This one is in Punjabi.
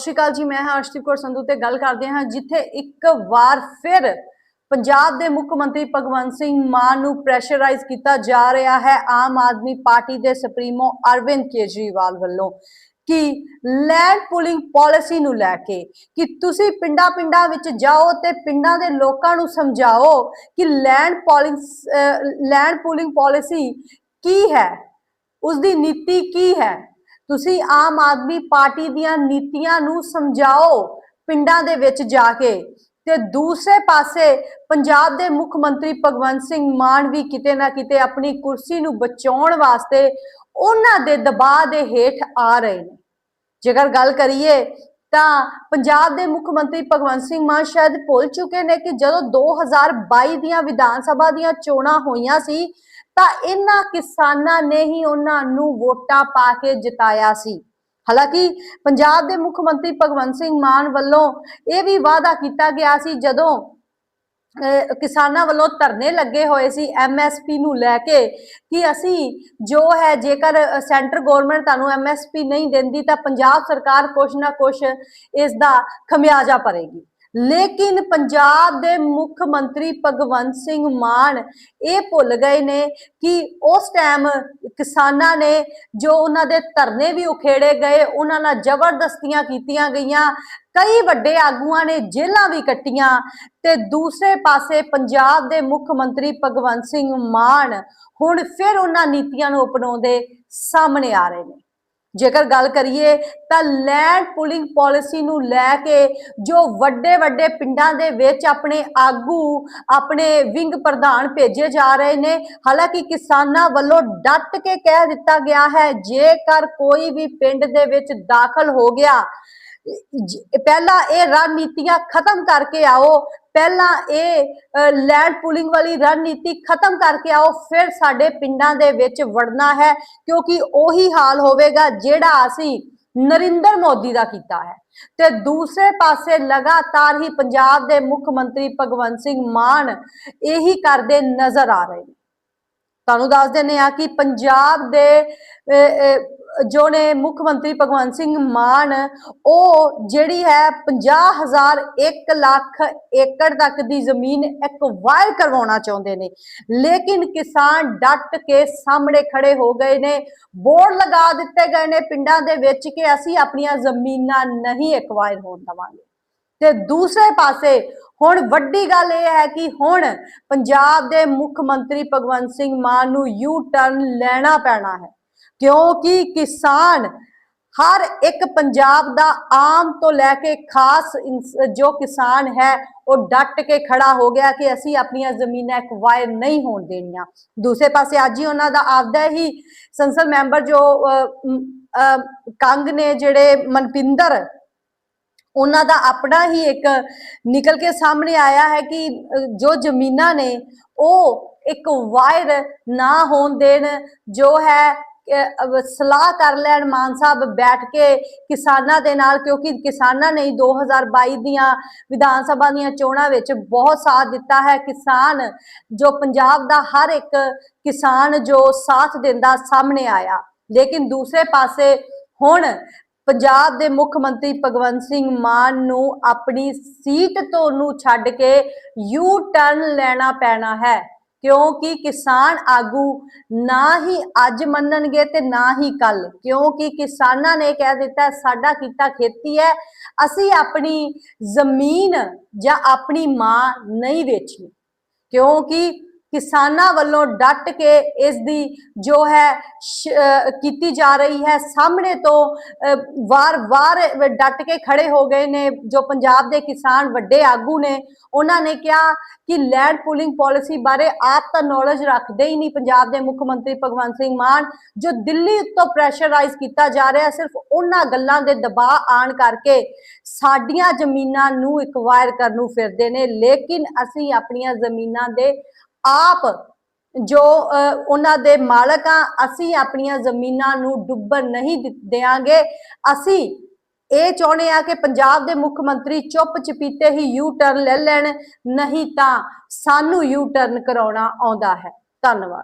ਸਤਿ ਸ਼੍ਰੀ ਅਕਾਲ ਜੀ, ਮੈਂ ਹਾਂ ਅਰਸ਼ਦੀਪ ਕੌਰ ਸੰਧੂ ਤੇ ਗੱਲ ਕਰਦੇ ਹਾਂ, ਜਿੱਥੇ ਇੱਕ ਵਾਰ ਫਿਰ ਪੰਜਾਬ ਦੇ ਮੁੱਖ ਮੰਤਰੀ ਭਗਵੰਤ ਸਿੰਘ ਮਾਨ ਨੂੰ ਪ੍ਰੈਸ਼ਰਾਈਜ਼ ਕੀਤਾ ਜਾ ਰਿਹਾ ਹੈ। ਆਮ ਆਦਮੀ ਪਾਰਟੀ ਦੇ ਸੁਪਰੀਮੋ ਅਰਵਿੰਦ ਕੇਜਰੀਵਾਲ ਵੱਲੋਂ। ਕਿ ਲੈਂਡ ਪੂਲਿੰਗ ਪਾਲਿਸੀ ਨੂੰ ਲੈ ਕੇ, ਕਿ ਤੁਸੀਂ ਪਿੰਡਾਂ-ਪਿੰਡਾਂ ਵਿੱਚ ਜਾਓ ਤੇ ਪਿੰਡਾਂ ਦੇ ਲੋਕਾਂ ਨੂੰ ਸਮਝਾਓ ਕਿ land polling land pooling policy ਕੀ ਹੈ? ਉਸ ਦੀ ਨੀਤੀ ਕੀ ਹੈ? ਤੁਸੀਂ ਆਮ ਆਦਮੀ ਪਾਰਟੀ ਦੀਆਂ ਨੀਤੀਆਂ ਨੂੰ ਸਮਝਾਓ ਪਿੰਡਾਂ ਦੇ ਵਿੱਚ ਜਾ ਕੇ। ਤੇ ਦੂਸਰੇ ਪਾਸੇ ਪੰਜਾਬ ਦੇ ਮੁੱਖ ਮੰਤਰੀ ਭਗਵੰਤ ਸਿੰਘ ਮਾਨ ਵੀ ਕਿਤੇ ਨਾ ਕਿਤੇ ਆਪਣੀ ਕੁਰਸੀ ਨੂੰ ਬਚਾਉਣ ਵਾਸਤੇ ਉਹਨਾਂ ਦੇ ਦਬਾਅ ਦੇ ਹੇਠ ਆ ਰਹੇ ਨੇ। ਜੇਕਰ ਗੱਲ ਕਰੀਏ ਤਾਂ ਪੰਜਾਬ ਦੇ ਮੁੱਖ ਮੰਤਰੀ ਭਗਵੰਤ ਸਿੰਘ ਮਾਨ ਸ਼ਾਇਦ ਭੁੱਲ ਚੁੱਕੇ ਨੇ ਕਿ ਜਦੋਂ 2022 ਦੀਆਂ ਵਿਧਾਨ ਸਭਾ ਦੀਆਂ ਚੋਣਾਂ ਹੋਈਆਂ ਸੀ, ਤਾਂ ਇਹਨਾਂ ਕਿਸਾਨਾਂ ਨੇ ਹੀ ਉਹਨਾਂ ਨੂੰ ਵੋਟਾਂ ਪਾ ਕੇ ਜਿਤਾਇਆ ਸੀ। ਹਾਲਾਂਕਿ ਪੰਜਾਬ ਦੇ ਮੁੱਖ ਮੰਤਰੀ ਭਗਵੰਤ ਸਿੰਘ ਮਾਨ ਵੱਲੋਂ ਇਹ ਵੀ ਵਾਅਦਾ ਕੀਤਾ ਗਿਆ ਸੀ, ਜਦੋਂ ਕਿਸਾਨਾਂ ਵੱਲੋਂ ਧਰਨੇ ਲੱਗੇ ਹੋਏ ਸੀ ਐਮਐਸਪੀ ਨੂੰ ਲੈ ਕੇ ਕਿ ਅਸੀਂ ਜੋ ਹੈ ਜੇਕਰ ਸੈਂਟਰ ਗਵਰਨਮੈਂਟ ਤੁਹਾਨੂੰ ਐਮਐਸਪੀ ਨਹੀਂ ਦਿੰਦੀ ਤਾਂ ਪੰਜਾਬ ਸਰਕਾਰ ਕੁਛ ਨਾ ਕੁਛ ਇਸ ਦਾ ਖਮਿਆਜਾ ਭਰੇਗੀ। ਲੇਕਿਨ ਪੰਜਾਬ ਦੇ ਮੁੱਖ ਮੰਤਰੀ ਭਗਵੰਤ ਸਿੰਘ ਮਾਨ ਇਹ ਭੁੱਲ ਗਏ ਨੇ ਕਿ ਉਸ ਟਾਈਮ ਕਿਸਾਨਾਂ ਨੇ ਜੋ ਉਹਨਾਂ ਦੇ ਧਰਨੇ ਵੀ ਉਖੇੜੇ ਗਏ, ਉਹਨਾਂ ਨਾਲ ਜ਼ਬਰਦਸਤੀਆਂ ਕੀਤੀਆਂ ਗਈਆਂ, ਕਈ ਵੱਡੇ ਆਗੂਆਂ ਨੇ ਜੇਲ੍ਹਾਂ ਵੀ ਕੱਟੀਆਂ ਤੇ ਦੂਸਰੇ ਪਾਸੇ ਪੰਜਾਬ ਦੇ ਮੁੱਖ ਮੰਤਰੀ ਭਗਵੰਤ ਸਿੰਘ ਮਾਨ ਹੁਣ ਫਿਰ ਉਹਨਾਂ ਨੀਤੀਆਂ ਨੂੰ ਅਪਣਾਉਂਦੇ ਸਾਹਮਣੇ ਆ ਰਹੇ ਨੇ। ਜੇਕਰ ਗੱਲ ਕਰੀਏ ਤਾਂ ਲੈਂਡ ਪੁਲਿੰਗ ਪਾਲਿਸੀ ਨੂੰ ਲੈ ਕੇ ਜੋ ਵੱਡੇ ਵੱਡੇ ਪਿੰਡਾਂ ਦੇ ਵਿੱਚ ਆਪਣੇ ਆਗੂ, ਆਪਣੇ ਵਿੰਗ ਪ੍ਰਧਾਨ ਭੇਜੇ ਜਾ ਰਹੇ ਨੇ, ਹਾਲਾਂਕਿ ਕਿਸਾਨਾਂ ਵੱਲੋਂ ਡਟ ਕੇ ਕਹਿ ਦਿੱਤਾ ਗਿਆ ਹੈ, ਜੇਕਰ ਕੋਈ ਵੀ ਪਿੰਡ ਦੇ ਵਿੱਚ ਦਾਖਲ ਹੋ ਗਿਆ ਪਹਿਲਾਂ ਇਹ ਰਣਨੀਤੀਆਂ ਖਤਮ ਕਰਕੇ ਆਓ ਪਹਿਲਾਂ ਇਹ ਲੈਂਡ ਪੂਲਿੰਗ ਵਾਲੀ ਰਣਨੀਤੀ ਖਤਮ ਕਰਕੇ ਆਓ ਫਿਰ ਸਾਡੇ ਪਿੰਡਾਂ ਦੇ ਵਿੱਚ ਵੜਨਾ ਹੈ ਕਿਉਂਕਿ ਉਹੀ ਹਾਲ ਹੋਵੇਗਾ ਜਿਹੜਾ ਅਸੀਂ ਨਰਿੰਦਰ ਮੋਦੀ ਦਾ ਕੀਤਾ ਹੈ। ਤੇ ਦੂਸਰੇ ਪਾਸੇ ਲਗਾਤਾਰ ਹੀ ਪੰਜਾਬ ਦੇ ਮੁੱਖ ਮੰਤਰੀ ਭਗਵੰਤ ਸਿੰਘ ਮਾਨ ਇਹੀ ਕਰਦੇ ਨਜ਼ਰ ਆ ਰਹੇ ਨੇ। ਤੁਹਾਨੂੰ ਦੱਸ ਦਿੰਦੇ ਆ ਕਿ ਪੰਜਾਬ ਦੇ ਅਹ, ਜੋ ਨੇ ਮੁੱਖ ਮੰਤਰੀ ਭਗਵੰਤ ਸਿੰਘ ਮਾਨ, ਉਹ ਜਿਹੜੀ ਹੈ 50000 1 ਲੱਖ ਏਕੜ ਤੱਕ ਦੀ ਜ਼ਮੀਨ ਐਕਵਾਇਰ ਕਰਵਾਉਣਾ ਚਾਹੁੰਦੇ ਨੇ। ਲੇਕਿਨ ਕਿਸਾਨ ਡਟ ਕੇ ਸਾਹਮਣੇ ਖੜੇ ਹੋ ਗਏ ਨੇ। ਬੋਰਡ ਲਗਾ ਦਿੱਤੇ ਗਏ ਨੇ ਪਿੰਡਾਂ ਦੇ ਵਿੱਚ ਕਿ ਅਸੀਂ ਆਪਣੀਆਂ ਜ਼ਮੀਨਾਂ ਨਹੀਂ ਐਕਵਾਇਰ ਹੋਣ ਦਵਾਂਗੇ। ਤੇ ਦੂਸਰੇ ਪਾਸੇ ਹੁਣ ਵੱਡੀ ਗੱਲ ਇਹ ਹੈ ਕਿ ਹੁਣ ਪੰਜਾਬ ਦੇ ਮੁੱਖ ਮੰਤਰੀ ਭਗਵੰਤ ਸਿੰਘ ਮਾਨ ਨੂੰ ਯੂ ਟਰਨ ਲੈਣਾ ਪੈਣਾ ਹੈ। ਕਿਉਂਕਿ ਕਿਸਾਨ ਹਰ ਇੱਕ ਪੰਜਾਬ ਦਾ ਆਮ ਤੋਂ ਲੈ ਕੇ ਖਾਸ ਜੋ ਕਿਸਾਨ ਹੈ, ਉਹ ਡਟ ਕੇ ਖੜਾ ਹੋ ਗਿਆ ਕਿ ਅਸੀਂ ਆਪਣੀਆਂ ਜ਼ਮੀਨਾਂ ਐਕਵਾਇਰ ਨਹੀਂ ਹੋਣ ਦੇਣੀਆਂ। ਦੂਸਰੇ ਪਾਸੇ ਅੱਜ ਹੀ ਉਹਨਾਂ ਦਾ ਆਪਦਾ ਹੀ ਸੰਸਦ ਮੈਂਬਰ ਜੋ ਕੰਗ ਨੇ ਜਿਹੜੇ ਮਨਪਿੰਦਰ, ਉਹਨਾਂ ਦਾ ਆਪਣਾ ਹੀ ਇੱਕ ਨਿਕਲ ਕੇ ਸਾਹਮਣੇ ਆਇਆ ਹੈ ਕਿ ਜੋ ਜ਼ਮੀਨਾਂ ਨੇ, ਉਹ ਇੱਕ ਵਾਇਰ ਨਾ ਹੋਣ ਦੇਣ ਜੋ ਹੈ ਸਲਾਹ ਕਰ ਲੈਣ ਮਾਨ ਸਾਹਿਬ ਬੈਠ ਕੇ ਕਿਸਾਨਾਂ ਦੇ ਨਾਲ, ਕਿਉਂਕਿ ਕਿਸਾਨਾਂ ਨੇ ਹੀ 2022 ਦੀਆਂ ਵਿਧਾਨ ਸਭਾ ਦੀਆਂ ਚੋਣਾਂ ਵਿੱਚ ਬਹੁਤ ਸਾਥ ਦਿੱਤਾ ਹੈ। ਕਿਸਾਨ ਜੋ ਪੰਜਾਬ ਦਾ ਹਰ ਇੱਕ ਕਿਸਾਨ ਜੋ ਸਾਥ ਦਿੰਦਾ ਸਾਹਮਣੇ ਆਇਆ। ਲੇਕਿਨ ਦੂਸਰੇ ਪਾਸੇ ਹੁਣ ਪੰਜਾਬ ਦੇ ਮੁੱਖ ਮੰਤਰੀ ਭਗਵੰਤ ਸਿੰਘ ਮਾਨ ਨੂੰ ਆਪਣੀ ਸੀਟ ਤੋਂ ਨੂੰ ਛੱਡ ਕੇ ਯੂ ਟਰਨ ਲੈਣਾ ਪੈਣਾ ਹੈ। ਕਿਉਂਕਿ ਕਿਸਾਨ ਆਗੂ ਨਾ ਹੀ ਅੱਜ ਮੰਨਣਗੇ ਤੇ ਨਾ ਹੀ ਕੱਲ। ਕਿਉਂਕਿ ਕਿਸਾਨਾਂ ਨੇ ਕਹਿ ਦਿੱਤਾ, ਸਾਡਾ ਕੀਤਾ ਖੇਤੀ ਹੈ, ਅਸੀਂ ਆਪਣੀ ਜ਼ਮੀਨ ਜਾਂ ਆਪਣੀ ਮਾਂ ਨਹੀਂ ਵੇਚਣੀ। ਕਿਉਂਕਿ ਕਿਸਾਨਾਂ ਵੱਲੋਂ ਡਟ ਕੇ ਇਸ ਦੀ ਜੋ ਹੈ ਕੀਤੀ ਜਾ ਰਹੀ ਹੈ, ਸਾਹਮਣੇ ਤੋਂ ਵਾਰ-ਵਾਰ ਡਟ ਕੇ ਖੜੇ ਹੋ ਗਏ ਨੇ, ਜੋ ਪੰਜਾਬ ਦੇ ਕਿਸਾਨ ਵੱਡੇ ਆਗੂ ਨੇ, ਉਹਨਾਂ ਨੇ ਕਿਹਾ ਕਿ ਲੈਂਡ ਪੂਲਿੰਗ ਪਾਲਿਸੀ ਬਾਰੇ ਆਪ ਤਾਂ ਨੌਲੇਜ ਰੱਖਦੇ ਹੀ ਨਹੀਂ ਪੰਜਾਬ ਦੇ ਮੁੱਖ ਮੰਤਰੀ ਭਗਵੰਤ ਸਿੰਘ ਮਾਨ, ਜੋ ਦਿੱਲੀ ਉੱਤੋਂ ਪ੍ਰੈਸ਼ਰਾਈਜ਼ ਕੀਤਾ ਜਾ ਰਿਹਾ, ਸਿਰਫ ਉਹਨਾਂ ਗੱਲਾਂ ਦੇ ਦਬਾਅ ਆਣ ਕਰਕੇ ਸਾਡੀਆਂ ਜ਼ਮੀਨਾਂ ਨੂੰ ਇਕਵਾਇਰ ਕਰਨ ਨੂੰ ਫਿਰਦੇ ਨੇ, ਲੇਕਿਨ ਅਸੀਂ ਆਪਣੀਆਂ ਜ਼ਮੀਨਾਂ ਦੇ ਆਪ ਜੋ ਅਹ, ਉਹਨਾਂ ਦੇ ਮਾਲਕ ਆ ਅਸੀਂ ਆਪਣੀਆਂ ਜ਼ਮੀਨਾਂ ਨੂੰ ਡੁੱਬਣ ਨਹੀਂ ਦਿ- ਦਿਆਂਗੇ। ਅਸੀਂ ਇਹ ਚਾਹੁੰਦੇ ਆ ਕਿ ਪੰਜਾਬ ਦੇ ਮੁੱਖ ਮੰਤਰੀ ਚੁੱਪ ਚਪੀਤੇ ਹੀ ਯੂ ਟਰਨ ਲੈ ਲੈਣ ਨਹੀਂ ਤਾਂ ਸਾਨੂੰ ਯੂ ਟਰਨ ਕਰਾਉਣਾ ਆਉਂਦਾ ਹੈ। ਧੰਨਵਾਦ।